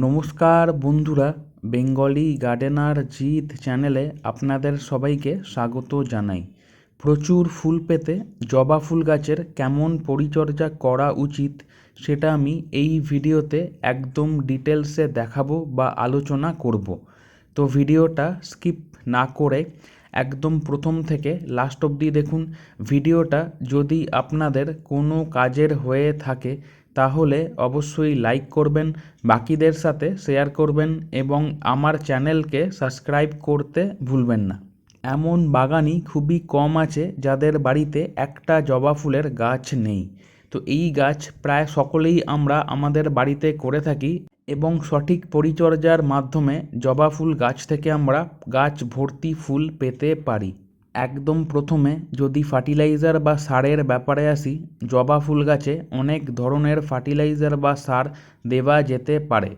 নমস্কার বন্ধুরা, Bengali gardener Jeet চ্যানেলে আপনাদের সবাইকে স্বাগত জানাই। প্রচুর ফুল পেতে জবা ফুল গাছের কেমন পরিচর্যা করা উচিত সেটা আমি এই ভিডিওতে একদম ডিটেলসে দেখাবো বা আলোচনা করব। তো ভিডিওটা স্কিপ না করে একদম প্রথম থেকে লাস্ট অবধি দেখুন। ভিডিওটা যদি আপনাদের কোনো কাজের হয়ে থাকে তাহলে অবশ্যই লাইক করবেন, বাকিদের সাথে শেয়ার করবেন এবং আমার চ্যানেলকে সাবস্ক্রাইব করতে ভুলবেন না। এমন বাগানই খুবই কম আছে যাদের বাড়িতে একটা জবা ফুলের গাছ নেই। তো এই গাছ প্রায় সকলেই আমরা আমাদের বাড়িতে করে থাকি এবং সঠিক পরিচর্যার মাধ্যমে জবা ফুল গাছ থেকে আমরা গাছ ভর্তি ফুল পেতে পারি। একদম প্রথমে যদি ফার্টিলাইজার বা সারের ব্যাপারে আসি, জবা ফুল গাছে অনেক ধরনের ফার্টিলাইজার বা সার দেওয়া যেতে পারে।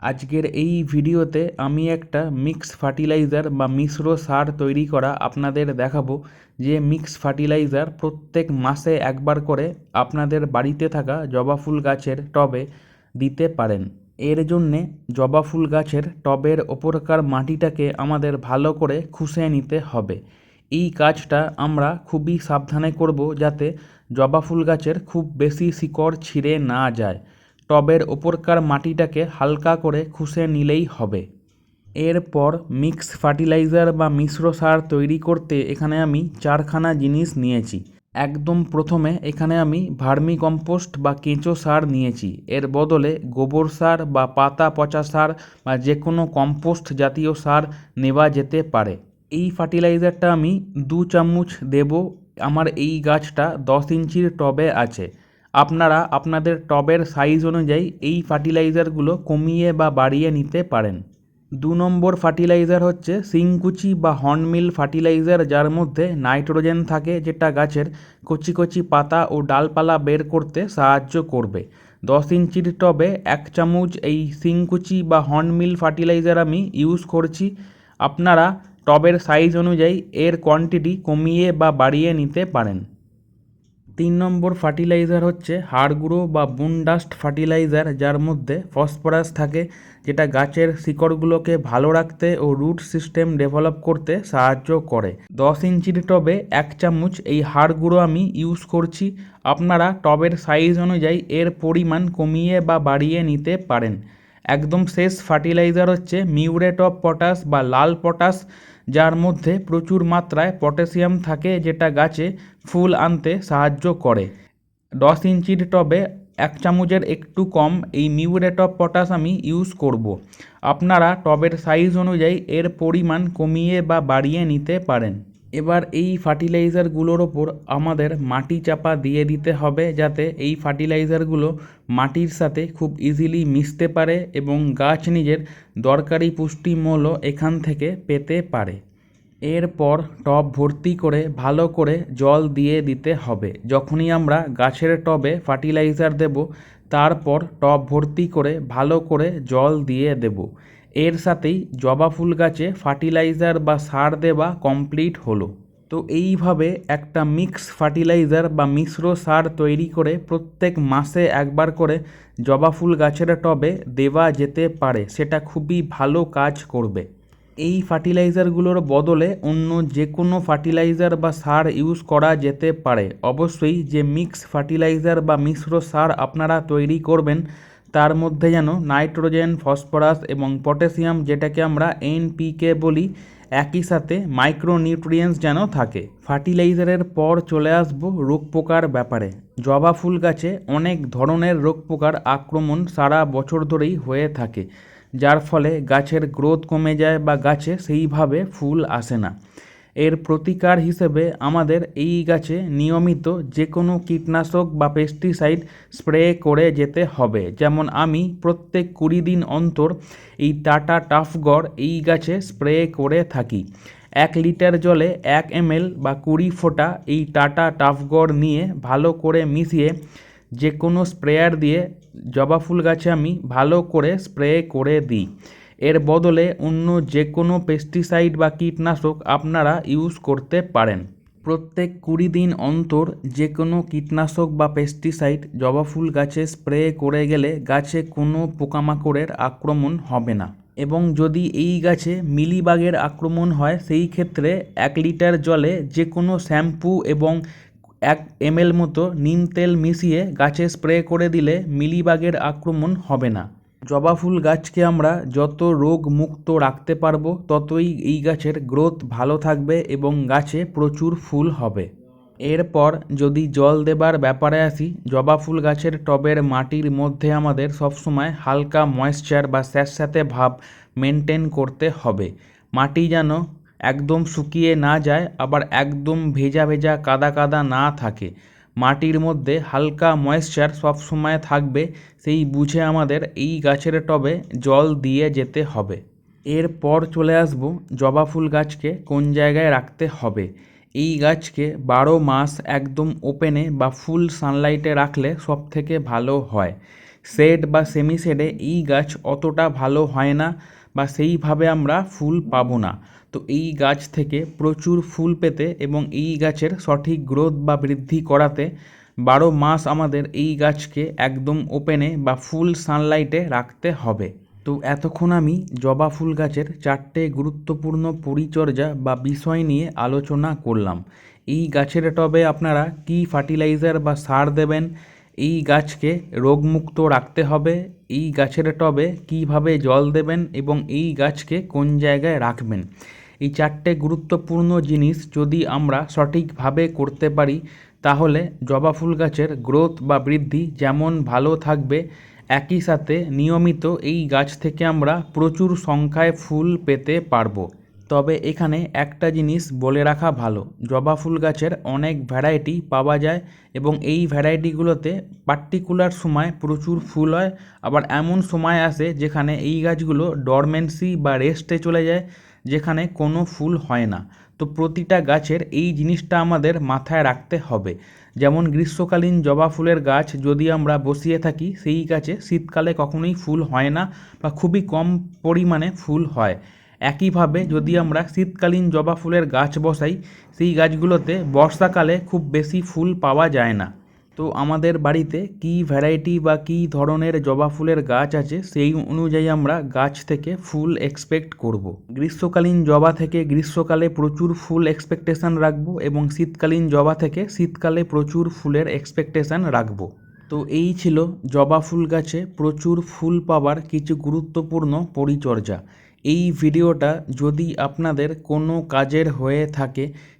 আজকের এই ভিডিওতে আমি একটা মিক্স ফার্টিলাইজার বা মিশ্র সার তৈরি করা আপনাদের দেখাবো, যে মিক্স ফার্টিলাইজার প্রত্যেক মাসে একবার করে আপনাদের বাড়িতে থাকা জবা ফুল গাছের টবে দিতে পারেন। এর জন্যে জবা ফুল গাছের টবের ওপরকার মাটিটাকে আমাদের ভালো করে খুশে নিতে হবে। এই কাজটা আমরা খুবই সাবধানে করব যাতে জবা ফুল গাছের খুব বেশি শিকড় ছিঁড়ে না যায়। টবের ওপরকার মাটিটাকে হালকা করে খুশে নিলেই হবে। এরপর মিক্স ফার্টিলাইজার বা মিশ্র সার তৈরি করতে এখানে আমি চারখানা জিনিস নিয়েছি। একদম প্রথমে এখানে আমি ভার্মি কম্পোস্ট বা কেঁচো সার নিয়েছি। এর বদলে গোবর সার বা পাতা পচা সার বা যে কোনো কম্পোস্ট জাতীয় সার নেওয়া যেতে পারে। এই ফার্টিলাইজারটা আমি দু চামচ দেব। আমার এই গাছটা দশ ইঞ্চির টবে আছে। আপনারা আপনাদের টবের সাইজ অনুযায়ী এই ফার্টিলাইজারগুলো কমিয়ে বা বাড়িয়ে নিতে পারেন। দু নম্বর ফার্টিলাইজার হচ্ছে সিংকুচি বা হর্নমিল ফার্টিলাইজার, যার মধ্যে নাইট্রোজেন থাকে, যেটা গাছের কচি কচি পাতা ও ডালপালা বের করতে সাহায্য করবে। দশ ইঞ্চির টবে এক চামচ এই সিংকুচি বা হর্নমিল ফার্টিলাইজার আমি ইউজ করছি। আপনারা টবের সাইজ অনুযায়ী এর কোয়ান্টিটি কমিয়ে বা বাড়িয়ে নিতে পারেন। তিন নম্বর ফার্টিলাইজার হচ্ছে হাড় গুঁড়ো বা বুনডাস্ট ফার্টিলাইজার, যার মধ্যে ফসফরাস থাকে, যেটা গাছের শিকড়গুলোকে ভালো রাখতে ও রুট সিস্টেম ডেভেলপ করতে সাহায্য করে। দশ ইঞ্চির টবে এক চামচ এই হাড় গুঁড়ো আমি ইউজ করছি। আপনারা টবের সাইজ অনুযায়ী এর পরিমাণ কমিয়ে বা বাড়িয়ে নিতে পারেন। একদম শেষ ফার্টিলাইজার হচ্ছে মিউরেট অফ পটাশ বা লাল পটাশ, যার মধ্যে প্রচুর মাত্রায় পটাশিয়াম থাকে, যেটা গাছে ফুল আনতে সাহায্য করে দশ ইঞ্চির টবে এক চামচের একটু কম এই মিউরেট অফ পটাশ আমি ইউজ করব। আপনারা টবের সাইজ অনুযায়ী এর পরিমাণ কমিয়ে বা বাড়িয়ে নিতে পারেন এবার এই ফার্টিলাইজারগুলোর ওপর আমাদের মাটি চাপা দিয়ে দিতে হবে যাতে এই ফার্টিলাইজারগুলো মাটির সাথে খুব ইজিলি মিশতে পারে এবং গাছ নিজের দরকারি পুষ্টিমূল্য এখান থেকে পেতে পারে। এরপর টব ভর্তি করে ভালো করে জল দিয়ে দিতে হবে। যখনই আমরা গাছের টবে ফার্টিলাইজার দেব, তারপর টব ভর্তি করে ভালো করে জল দিয়ে দেব। এর সাথেই জবা ফুল গাছে ফার্টিলাইজার বা সার দেওয়া কমপ্লিট হলো। তো এইভাবে একটা মিক্স ফার্টিলাইজার বা মিশ্র সার তৈরি করে প্রত্যেক মাসে একবার করে জবা ফুল গাছের টবে দেওয়া যেতে পারে, সেটা খুবই ভালো কাজ করবে। এই ফার্টিলাইজারগুলোর বদলে অন্য যে কোনো ফার্টিলাইজার বা সার ইউজ করা যেতে পারে। অবশ্যই যে মিক্স ফার্টিলাইজার বা মিশ্র সার আপনারা তৈরি করবেন তার মধ্যে যেন নাইট্রোজেন, ফসফরাস এবং পটাশিয়াম যেটাকে আমরা এনপিকে বলি, একই সাথে মাইক্রোনিউট্রিয়েন্টস যেন থাকে। ফার্টিলাইজারের পর চলে আসব রোগ পোকার ব্যাপারে। জবা ফুল গাছে অনেক ধরনের রোগ পোকার আক্রমণ সারা বছর ধরেই হয়ে থাকে, যার ফলে গাছের গ্রোথ কমে যায় বা গাছে সেইভাবে ফুল আসে না। এর প্রতিকার হিসেবে আমাদের এই গাছে নিয়মিত যে কোনো কীটনাশক বা পেস্টিসাইড স্প্রে করে যেতে হবে। যেমন আমি প্রত্যেক কুড়ি দিন অন্তর এই টাটা টাফগড় এই গাছে স্প্রে করে থাকি। এক লিটার জলে এক এমএল বা কুড়ি ফোঁটা এই টাটা টাফগড় নিয়ে ভালো করে মিশিয়ে যে কোনো স্প্রেয়ার দিয়ে জবা ফুল গাছে আমি ভালো করে স্প্রে করে দিই। এর বদলে অন্য যে কোনো পেস্টিসাইড বা কীটনাশক আপনারা ইউজ করতে পারেন। প্রত্যেক কুড়ি দিন অন্তর যে কোনো কীটনাশক বা পেস্টিসাইড জবা ফুল গাছে স্প্রে করে গেলে গাছে কোনো পোকামাকড়ের আক্রমণ হবে না। এবং যদি এই গাছে মিলিবাগের আক্রমণ হয়, সেই ক্ষেত্রে এক লিটার জলে যে কোনো শ্যাম্পু এবং এক এমএল মতো নিম তেল মিশিয়ে গাছে স্প্রে করে দিলে মিলিবাগের আক্রমণ হবে না। জবা ফুল গাছকে আমরা যত রোগ মুক্ত রাখতে পারব, ততই এই গাছের গ্রোথ ভালো থাকবে এবং গাছে প্রচুর ফুল হবে। এরপর যদি জল দেবার ব্যাপারে আসি, জবা ফুল গাছের টবের মাটির মধ্যে আমাদের সবসময় হালকা ময়েশ্চার বা স্যাঁতস্যাঁতে ভাব মেনটেন করতে হবে। মাটি যেন একদম শুকিয়ে না যায়, আবার একদম ভেজা ভেজা কাদা কাদা না থাকে। মাটির মধ্যে হালকা ময়েশ্চার সবসময় থাকবে, সেই বুঝে আমাদের এই গাছের টবে জল দিয়ে যেতে হবে। এরপর চলে আসব জবা ফুল গাছকে কোন জায়গায় রাখতে হবে। এই গাছকে বারো মাস একদম ওপেনে বা ফুল সানলাইটে রাখলে সব থেকে ভালো হয়। শেড বা সেমি শেডে এই গাছ অতটা ভালো হয় না বা সেইভাবে আমরা ফুল পাবো না। তো এই গাছ থেকে প্রচুর ফুল পেতে এবং এই গাছের সঠিক গ্রোথ বা বৃদ্ধি করাতে বারো মাস আমাদের এই গাছকে একদম ওপেনে বা ফুল সানলাইটে রাখতে হবে। তো এতক্ষণ আমি জবা ফুল গাছের চারটে গুরুত্বপূর্ণ পরিচর্যা বা বিষয় নিয়ে আলোচনা করলাম। এই গাছের টবে আপনারা কী ফার্টিলাইজার বা সার দেবেন? এই গাছকে রোগমুক্ত রাখতে হবে। এই গাছের টবে কীভাবে জল দেবেন এবং এই গাছকে কোন জায়গায় রাখবেন? এই চারটে গুরুত্বপূর্ণ জিনিস যদি আমরা সঠিকভাবে করতে পারি, তাহলে জবা ফুল গাছের গ্রোথ বা বৃদ্ধি যেমন ভালো থাকবে, একই সাথে নিয়মিত এই গাছ থেকে আমরা প্রচুর সংখ্যায় ফুল পেতে পারব। তবে এখানে একটা জিনিস বলে রাখা ভালো, জবা ফুল গাছের অনেক ভ্যারাইটি পাওয়া যায় এবং এই ভ্যারাইটিগুলোতে পার্টিকুলার সময় প্রচুর ফুল হয়, আবার এমন সময় আসে যেখানে এই গাছগুলো ডরমেন্সি বা রেস্টে চলে যায় যেখানে কোনো ফুল হয় না। তো প্রতিটা গাছের এই জিনিসটা আমাদের মাথায় রাখতে হবে। যেমন গ্রীষ্মকালীন জবা ফুলের গাছ যদি আমরা বসিয়ে থাকি, সেই গাছে শীতকালে কখনোই ফুল হয় না বা খুবই কম পরিমাণে ফুল হয়। একইভাবে যদি আমরা শীতকালীন জবা ফুলের গাছ বসাই, সেই গাছগুলোতে বর্ষাকালে খুব বেশি ফুল পাওয়া যায় না। তো আমাদের বাড়িতে কী ভ্যারাইটি বা কী ধরনের জবা ফুলের গাছ আছে, সেই অনুযায়ী আমরা গাছ থেকে ফুল এক্সপেক্ট করব। গ্রীষ্মকালীন জবা থেকে গ্রীষ্মকালে প্রচুর ফুল এক্সপেকটেশন রাখব এবং শীতকালীন জবা থেকে শীতকালে প্রচুর ফুলের এক্সপেকটেশন রাখব তো এই ছিল জবা ফুল গাছে প্রচুর ফুল পাওয়ার কিছু গুরুত্বপূর্ণ পরিচর্যা এই ভিডিওটা যদি আপনাদের কোনো কাজের হয়ে থাকে